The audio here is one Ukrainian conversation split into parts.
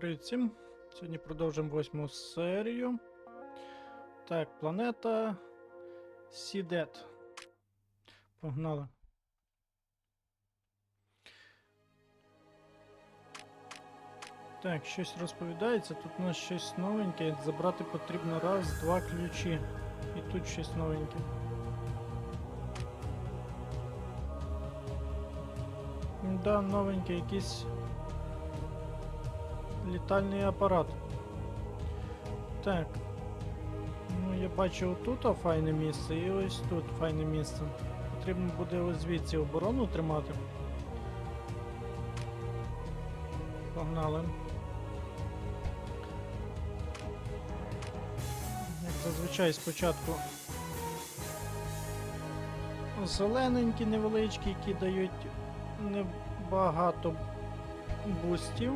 Привіт всім! Сьогодні продовжимо восьму серію. Так, планета Сідет. Погнали. Так, щось розповідається. Тут у нас щось новеньке. Забрати потрібно раз, два ключі. І тут щось новеньке. Да, новенький якийсь літальний апарат. Так. Ну, я бачу отут файне місце і ось тут файне місце. Потрібно буде ось звідси оборону тримати. Погнали. Як зазвичай спочатку зелененькі невеличкі, які дають небагато бустів.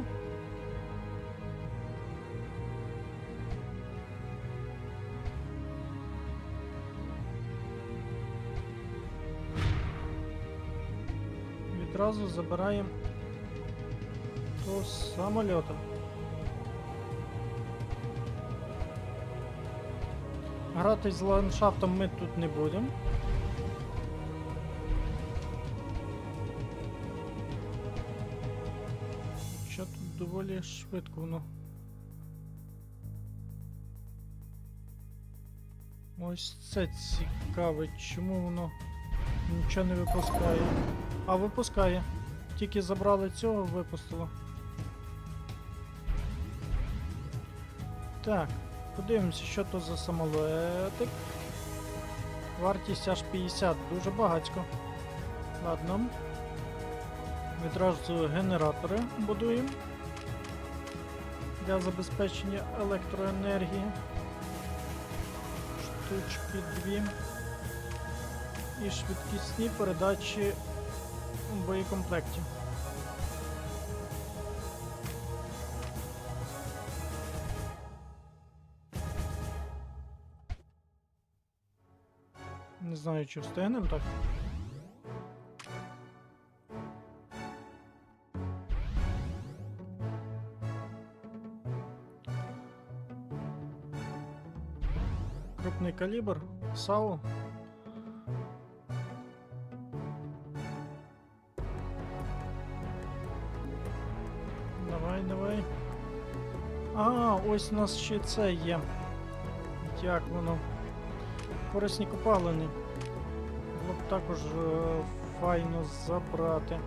Відразу забираємо до самольота. Грати з ландшафтом ми тут не будемо. Що тут доволі швидко воно. Ось це цікавить, чому воно нічого не випускає. А випускає. Тільки забрали цього, випустило. Так, подивимося, що то за самолетик. Вартість аж 50, дуже багатько. Ладно. Відразу генератори будуємо для забезпечення електроенергії. Штучки дві. І швидкісні передачі у боєкомплекті. Не знаю, чи встигнемо так. Крупний калібр, САУ. Ось у нас ще це є. Як воно? Корисні копалини. Було б також е, файно забрати.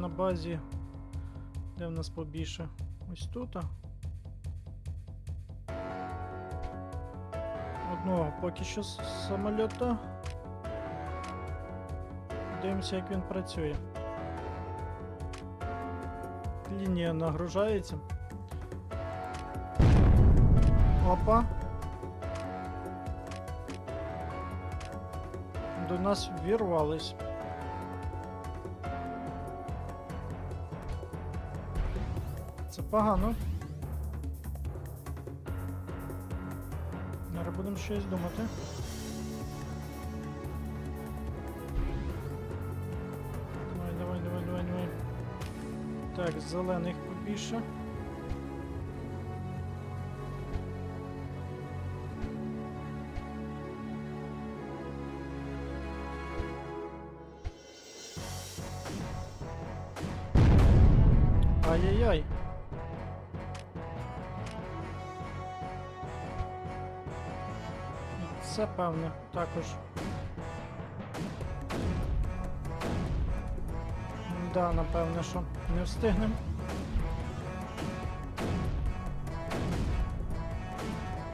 На базі. Де в нас побільше? Ось тут. Одного поки що з самольота. Дивимося, як він працює. Лінія нагружається. Опа. До нас вірвались. Погано. Зараз будемо щось думати. Давай, давай, давай, давай, давай. Так, зелених побільше. І певне також. Да, напевне, що не встигнемо.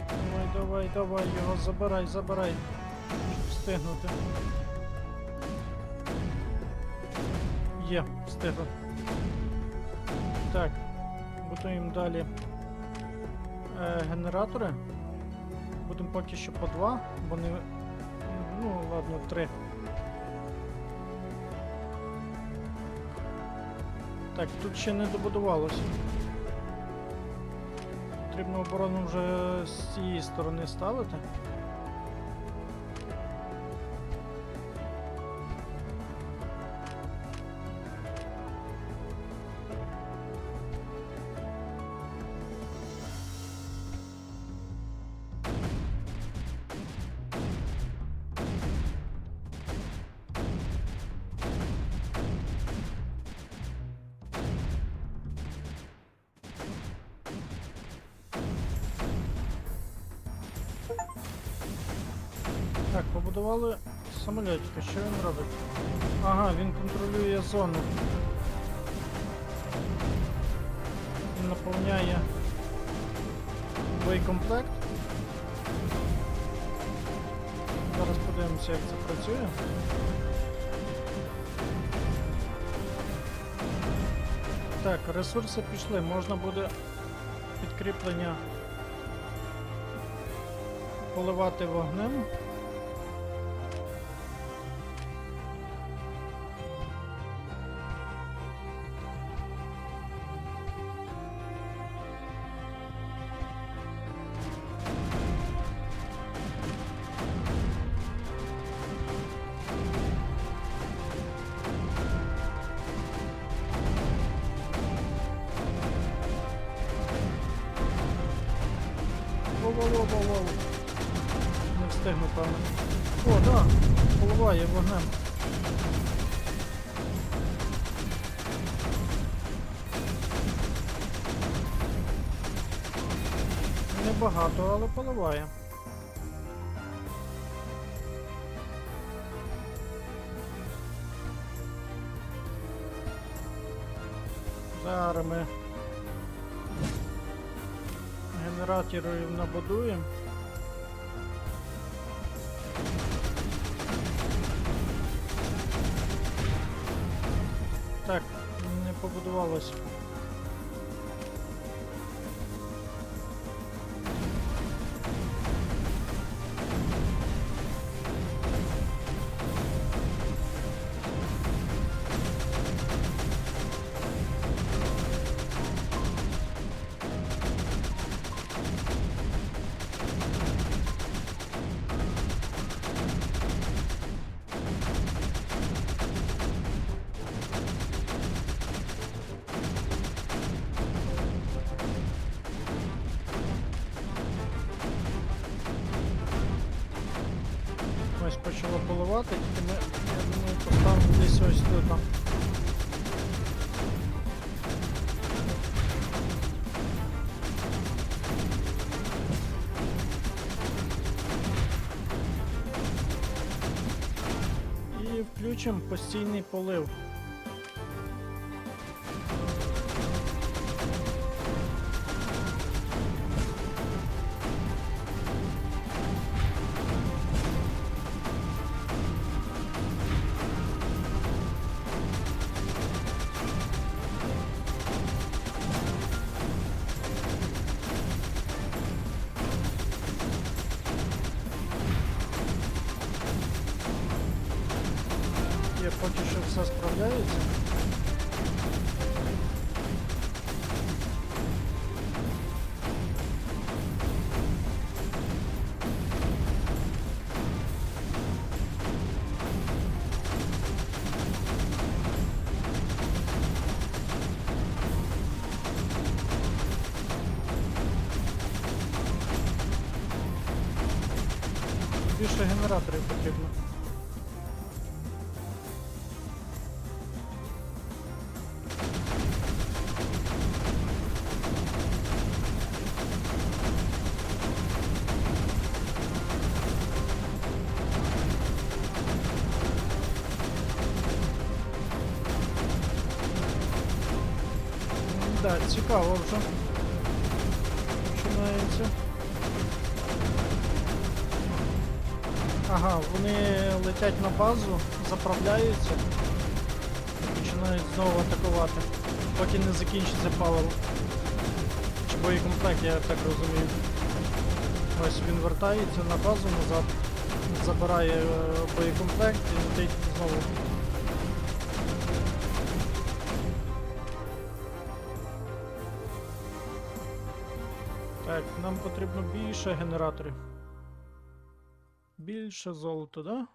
Давай, давай, давай, його забирай, забирай. Щоб встигнути. Є, встигли. Так, будуємо далі е, генератори. Будемо поки що по два, бо не. Ну, ладно, три. Так, тут ще не добудувалося. Потрібно оборону вже з цієї сторони ставити. Побудували самолітика. Що він робить? Ага, він контролює зону. Він наповняє боєкомплект. Зараз подивимося, як це працює. Так, ресурси пішли, можна буде підкріплення поливати вогнем. О, да, поливає вогнем. Небагато, але поливає. Зараз ми генераторів набудуємо. Побудувалось. Поливати, тільки ми, я думаю, поставимо десь ось тут. там. І включимо постійний полив. Цікаво вже. Починається. Ага, вони летять на базу, заправляються і починають знову атакувати, поки не закінчиться паливо. Чи боєкомплект, я так розумію. Ось він вертається на базу назад, забирає е, боєкомплект і летить знову. Так, нам потрібно більше генераторів. Більше золота, да?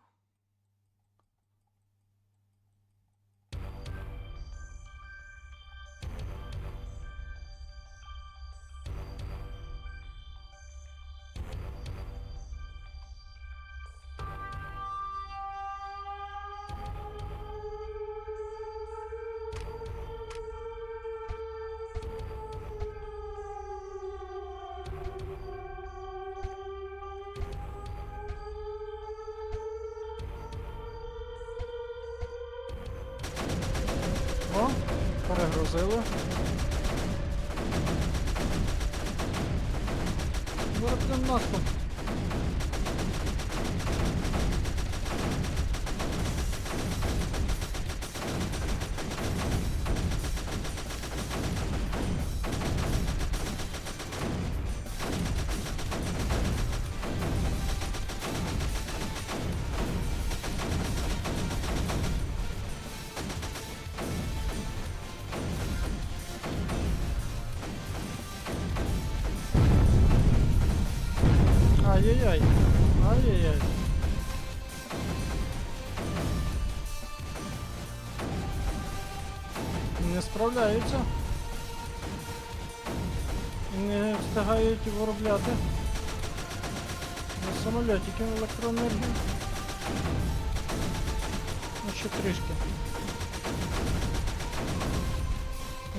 О, перегрузили. Воротним наступ. Ай-яй-яй. Ай-яй-яй. Не справляються. Не встигають виробляти. На самольотики електроенергію. Ну ще трішки.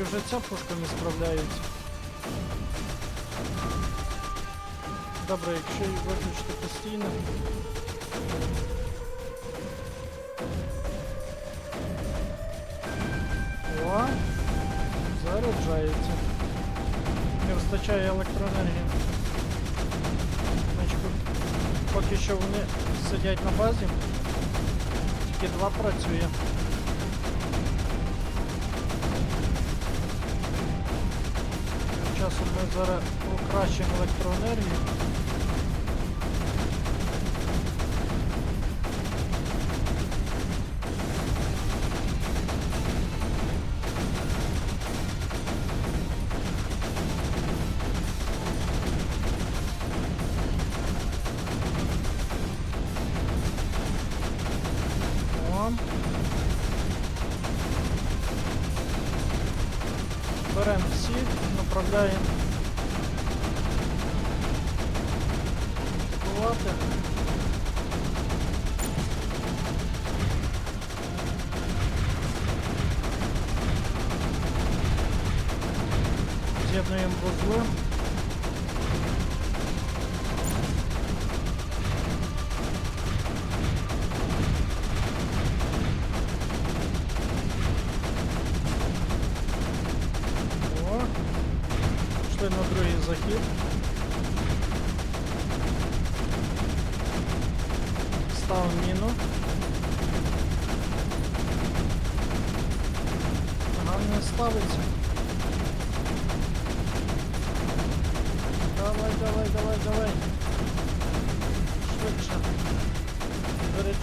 І вже ця пушка не справляється. Добре, якщо її виключити постійно. О, заряджається. Не вистачає електроенергії. Значить, поки що вони сидять на базі. Тільки два працює. Часом ми зараз покращимо електроенергію. Направляємо. Атакувати.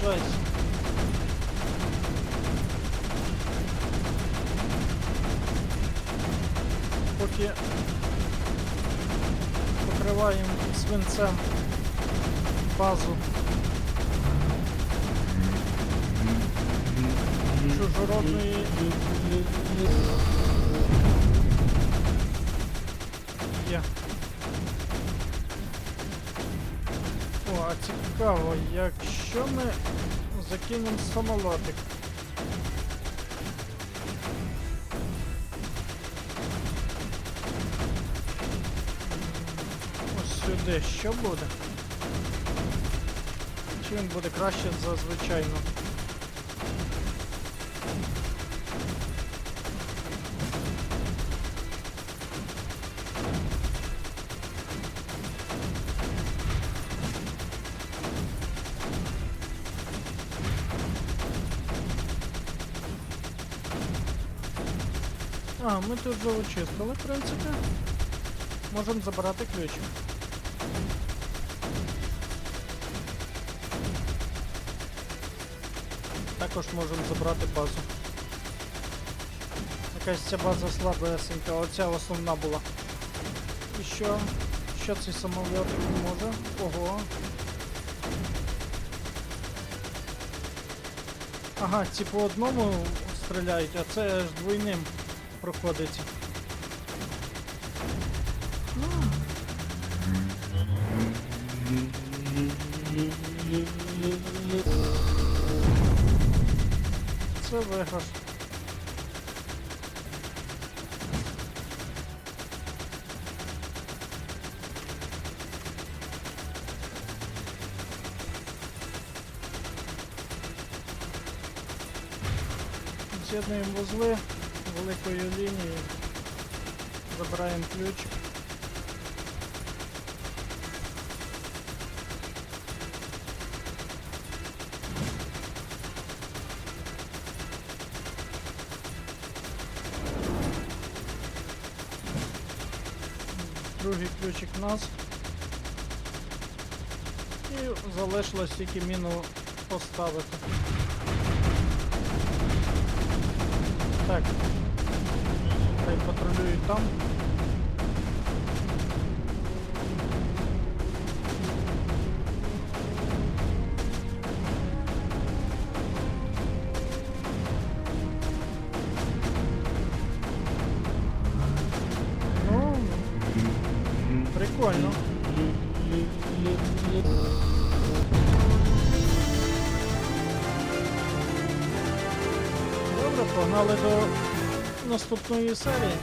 Заряджайся. Поки покриваємо свинцем базу чужородної цікаво, якщо ми закинемо самолотик. Ось сюди що буде? Чим буде краще за звичайно? А, ми тут заочистили, в принципі. Можемо забирати ключі. Також можемо забрати базу. Якась ця база слабесенька, оця основна була. І що? Що цей самоліт може? Ого. Ага, ці по одному стріляють, а це аж двойним проходить. Це виграш. З'єднуємо вузли великою лінією. Забираємо ключ. Другий ключик в нас. І залишилось тільки міну поставити. Так. Патрулюють там. Ну, прикольно. Добре, погнали до наступної серії.